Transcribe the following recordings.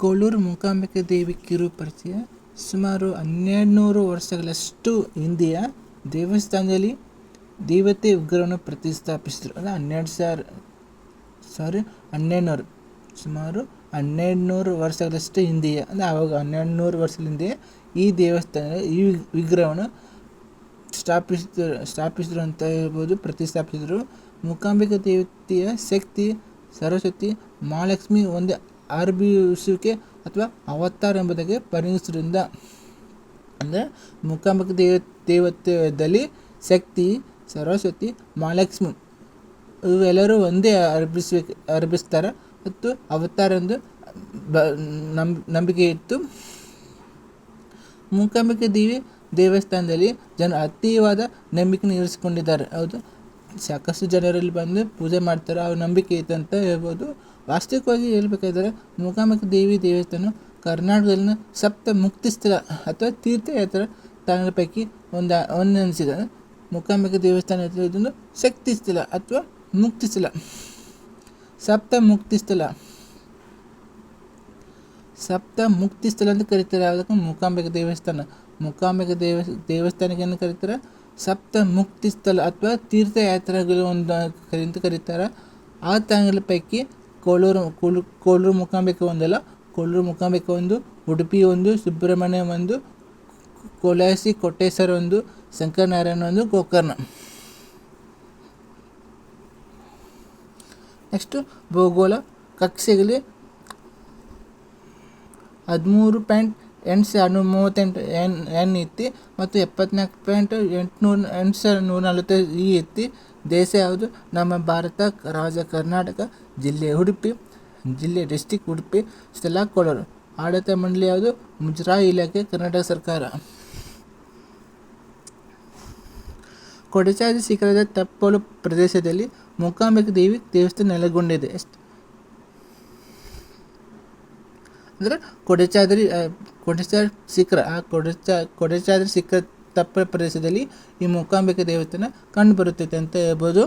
ಕೋಳೂರು ಮೂಕಾಂಬಿಕೆ ದೇವಿ ಕಿರು ಪರಿಚಯ. ಸುಮಾರು ಹನ್ನೆರಡು ನೂರು ವರ್ಷಗಳಷ್ಟು ಹಿಂದೆಯ ದೇವಸ್ಥಾನದಲ್ಲಿ ದೇವತೆ ಉಗ್ರವನ್ನು ಪ್ರತಿಷ್ಠಾಪಿಸಿದರು. ಅಂದರೆ ಹನ್ನೆರಡು ಸಾವಿರ ಸಾರಿ ಹನ್ನೆರಡು ನೂರು ಸುಮಾರು ಹನ್ನೆರಡು ನೂರು ವರ್ಷಗಳಷ್ಟು ಹಿಂದೆಯೇ, ಅಂದರೆ ಆವಾಗ ಹನ್ನೆರಡು ನೂರು ಹಿಂದೆ ಈ ದೇವಸ್ಥಾನ ಈ ವಿಗ್ರಹವನ್ನು ಸ್ಥಾಪಿಸಿದ್ರು ಸ್ಥಾಪಿಸಿದ್ರು ಅಂತ ಹೇಳ್ಬೋದು, ಪ್ರತಿಷ್ಠಾಪಿಸಿದರು. ಮೂಕಾಂಬಿಕಾ ದೇವತೆಯ ಶಕ್ತಿ, ಸರಸ್ವತಿ, ಮಹಾಲಕ್ಷ್ಮಿ ಒಂದು ಆರ್ಭಿಸುವಿಕೆ ಅಥವಾ ಅವತಾರ ಎಂಬುದಾಗಿ ಪರಿಗಣಿಸುವುದರಿಂದ ಅಂದರೆ ಮುಖಾಮುಖಿ ದೇವ, ದೇವತೆಯಲ್ಲಿ ಶಕ್ತಿ, ಸರಸ್ವತಿ, ಮಹಾಲಕ್ಷ್ಮಿ ಇವೆಲ್ಲರೂ ಒಂದೇ ಅರ್ಪಿಸ್ಬೇಕು ಅರ್ಪಿಸ್ತಾರೆ ಮತ್ತು ಅವತಾರ ಎಂದು ನಂಬಿಕೆ ಇತ್ತು. ಮೂಕಾಂಬಿಕೆ ದೇವಿ ದೇವಸ್ಥಾನದಲ್ಲಿ ಜನ ಅತಿವಾದ ನಂಬಿಕೆ ಇರಿಸಿಕೊಂಡಿದ್ದಾರೆ. ಹೌದು. ಸಾಕಷ್ಟು ಜನರಲ್ಲಿ ಬಂದು ಪೂಜೆ ಮಾಡ್ತಾರೆ, ಅವ್ರ ನಂಬಿಕೆ ಇತ್ತು ಅಂತ ಹೇಳ್ಬೋದು. ವಾಸ್ತವಿಕವಾಗಿ ಹೇಳ್ಬೇಕಾದ್ರೆ, ಮೂಕಾಂಬಿಕೆ ದೇವಿ ದೇವಸ್ಥಾನ ಕರ್ನಾಟಕದಲ್ಲಿನ ಸಪ್ತ ಮುಕ್ತಿ ಸ್ಥಳ ಅಥವಾ ತೀರ್ಥಯಾತ್ರ ತಾಣಗಳ ಪೈಕಿ ಒಂದು ಒಂದು ಅನಿಸಿದೆ ಮೂಕಾಂಬಿಕೆ ದೇವಸ್ಥಾನ ಇದೊಂದು ಶಕ್ತಿ ಸ್ಥಳ ಅಥವಾ ಮುಕ್ತಿ ಸ್ಥಳ. ಸಪ್ತ ಮುಕ್ತಿ ಸ್ಥಳ. ಸಪ್ತ ಮುಕ್ತಿ ಸ್ಥಳ ಅಂತ ಕರೀತಾರೆ, ಅದಕ್ಕೆ ಮೂಕಾಂಬಿಕೆ ದೇವಸ್ಥಾನ. ಮೂಕಾಂಬಿಕೆ ದೇವ, ದೇವಸ್ಥಾನಕ್ಕೆ ಏನು ಕರೀತಾರೆ? ಸಪ್ತ ಮುಕ್ತಿ ಸ್ಥಳ ಅಥವಾ ತೀರ್ಥಯಾತ್ರೆಗಳು ಒಂದು ಅಂತ ಕರೀತಾರೆ. ಆ ತಾಣಗಳ ಪೈಕಿ ಕೋಳೂರು, ಕೋಳು, ಕೋಳೂರು ಮುಖಾಂಬಿಕ ಒಂದಲ್ಲ, ಕೋಳೂರು ಮುಖಾಂಬಿಕ ಒಂದು, ಉಡುಪಿ ಒಂದು, ಸುಬ್ರಹ್ಮಣ್ಯ ಒಂದು, ಕೊಲಾಸಿ ಕೊಟ್ಟೇಶ್ವರ ಒಂದು, ಶಂಕರನಾರಾಯಣ ಒಂದು, ಗೋಕರ್ಣ. ನೆಕ್ಸ್ಟು ಭೂಗೋಳ ಕಕ್ಷೆಯಲ್ಲಿ ಹದಿಮೂರು ಪಾಯಿಂಟ್ ಎಂಟು ಸಾವಿರದ ಮೂವತ್ತೆಂಟು ಎನ್ ಎನ್ ಇತ್ತು ಮತ್ತು ಎಪ್ಪತ್ನಾಲ್ಕು ಪಾಯಿಂಟ್ ಎಂಟುನೂರ ಎಂಟು ಸಾವಿರ ನೂರ ನಲವತ್ತೈದು ಇ ಇತ್ತು. ದೇಶ ಯಾವುದು? ನಮ್ಮ ಭಾರತ, ರಾಜ್ಯ ಕರ್ನಾಟಕ, ಜಿಲ್ಲೆ ಉಡುಪಿ, ಜಿಲ್ಲೆ ಡಿಸ್ಟಿಕ್ ಉಡುಪಿ, ಸ್ಥಳ ಕೊಡೋರು ಆಡಳಿತ ಮಂಡಳಿ ಯಾವುದು? ಮುಜರಾಯಿ ಇಲಾಖೆ, ಕರ್ನಾಟಕ ಸರ್ಕಾರ. ಕೊಡಚಾದ್ರಿ ಶಿಖರದ ತಪ್ಪಲು ಪ್ರದೇಶದಲ್ಲಿ ಮೂಕಾಂಬಿಕ ದೇವಿ ದೇವಸ್ಥಾನ ನೆಲೆಗೊಂಡಿದೆ. ಅಂದರೆ ಕೊಡಚಾದ್ರಿ ಕೊಡಚಾದ್ರಿ ಶಿಖರ, ಆ ಕೊಡಚ ಕೊಡಚಾದ್ರಿ ಶಿಖರ ತಪ್ಪ ಪ್ರದೇಶದಲ್ಲಿ ಈ ಮೂಕಾಂಬಿಕೆ ದೇವಸ್ಥಾನ ಕಂಡುಬರುತ್ತದೆ ಅಂತ ಹೇಳ್ಬೋದು.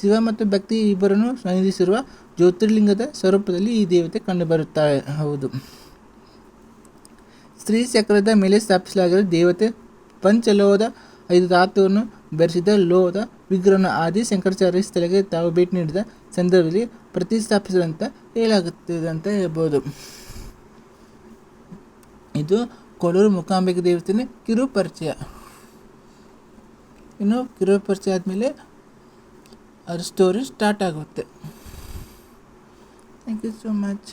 ಶಿವ ಮತ್ತು ಭಕ್ತಿ ಇಬ್ಬರನ್ನು ಸಂಧಿಸಿರುವ ಜ್ಯೋತಿರ್ಲಿಂಗದ ಸ್ವರೂಪದಲ್ಲಿ ಈ ದೇವತೆ ಕಂಡುಬರುತ್ತಾಳೆ ಹೌದು. ಸ್ತ್ರೀ ಚಕ್ರದ ಮೇಲೆ ಸ್ಥಾಪಿಸಲಾಗಿರುವ ದೇವತೆ ಪಂಚಲೋಹದ ಐದು ಧಾತುವನ್ನು ಬೆರೆಸಿದ ಲೋಹದ ವಿಗ್ರಹನ ಆದಿ ಶಂಕರಾಚಾರ್ಯ ಸ್ಥಳಕ್ಕೆ ತಾವು ಭೇಟಿ ನೀಡಿದ ಸಂದರ್ಭದಲ್ಲಿ ಪ್ರತಿಷ್ಠಾಪಿಸಿದಂತ ಹೇಳಾಗುತ್ತಿದೆ ಅಂತ ಹೇಳ್ಬೋದು. ಇದು ಕೊಡೂರು ಮೂಕಾಂಬಿಕೆ ದೇವಸ್ಥಾನ ಕಿರು ಪರಿಚಯ ಇನ್ನು ಕಿರು ಪರಿಚಯ ಆದಮೇಲೆ ಅದ್ರ ಸ್ಟೋರಿ ಸ್ಟಾರ್ಟ್ ಆಗುತ್ತೆ. Thank you so much